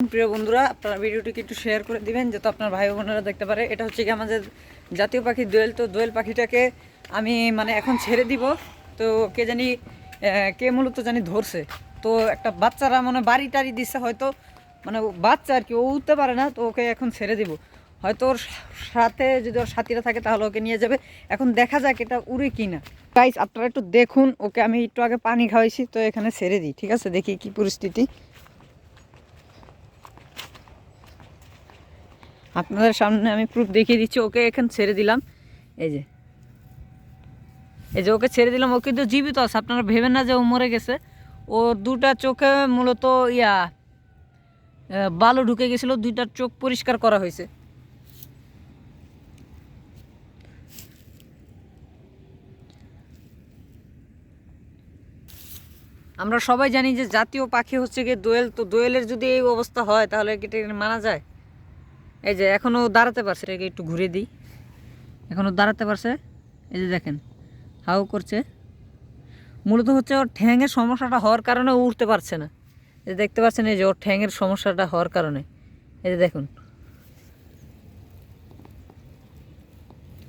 প্রিয় বন্ধুরা, আপনারা ভিডিওটিকে একটু শেয়ার করে দিবেন, যাতে আপনার ভাই বোনেরা দেখতে পারে। এটা হচ্ছে কি আমাদের জাতীয় পাখি দোয়েল। তো দোয়েল পাখিটাকে আমি মানে এখন ছেড়ে দিব। তো কে জানি কে মূলত জানি ধরছে। তো একটা বাচ্চারা মানে বাড়ি টাড়ি দিচ্ছে হয়তো। মানে বাচ্চা আর কি, ও উঠতে পারে না, তো ওকে এখন ছেড়ে দিব। হয়তো ওর সাথে যদি ওর সাথীরা থাকে, তাহলে ওকে নিয়ে যাবে। এখন দেখা যাক এটা উড়ে কি না গাইস আপনারা একটু দেখুন, ওকে আমি একটু আগে পানি খাওয়াইছি, তো এখানে ছেড়ে দিই। ঠিক আছে, দেখি কি পরিস্থিতি। আপনাদের সামনে আমি প্রুফ দেখিয়ে দিচ্ছি, ওকে এখানে ছেড়ে দিলাম। এই যে। এই যে ওকে ছেড়ে দিলাম, ও কিন্তু জীবিত আছে, আপনারা ভেবেন না যে ও মরে গেছে। ওর দুটা চোখে মূলত ইয়া বালু ঢুকে গেছিল, দুইটা চোখ পরিষ্কার করা হয়েছে। আমরা সবাই জানি যে জাতীয় পাখি হচ্ছে গিয়ে দোয়েল, তো দোয়েলের যদি এই অবস্থা হয়, তাহলে কি মানা যায়? এই যে এখনও দাঁড়াতে পারছে এটাকে একটু ঘুরে দিই। এখনও দাঁড়াতে পারছে। এই যে দেখেন, হাউ করছে। মূলত হচ্ছে ওর ঠ্যাঙের সমস্যাটা হওয়ার কারণে ও উঠতে পারছে না। এই যে দেখতে পাচ্ছেন, এই যে ওর ঠ্যাঙের সমস্যাটা হওয়ার কারণে। এই যে দেখুন।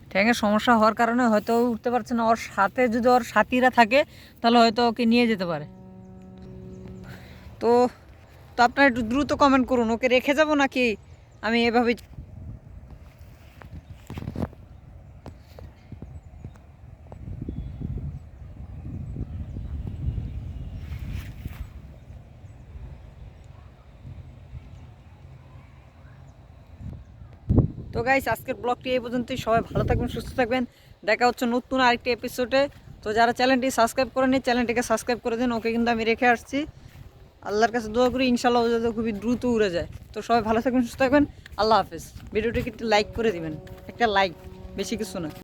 ঠ্যাঙের সমস্যা হওয়ার কারণে হয়তো উঠতে পারছে না। ওর সাথে যদি ওর সাথীরা থাকে, তাহলে হয়তো ওকে নিয়ে যেতে পারে। তো তো আপনারা একটু দ্রুত কমেন্ট করুন। ওকে রেখে যাব নাকি? আমি এভাবে তো গাইস আজকের ব্লগটি এই পর্যন্তই। সবাই ভালো থাকবেন, সুস্থ থাকবেন। দেখা হচ্ছে নতুন আরেকটি এপিসোডে তো যারা চ্যানেলটি সাবস্ক্রাইব করেনি চ্যানেলটিকে সাবস্ক্রাইব করে দিন। ওকে কিন্তু আমি রেখে আসছি। আল্লাহর কাছে দোয়া করি ইনশাল্লাহ যাতে খুবই দ্রুত উড়ে যায়। তো সবাই ভালো থাকবেন, সুস্থ থাকবেন। আল্লাহ হাফেজ। ভিডিওটিকে একটু লাইক করে দিবেন। একটা লাইক বেশি কিছু না।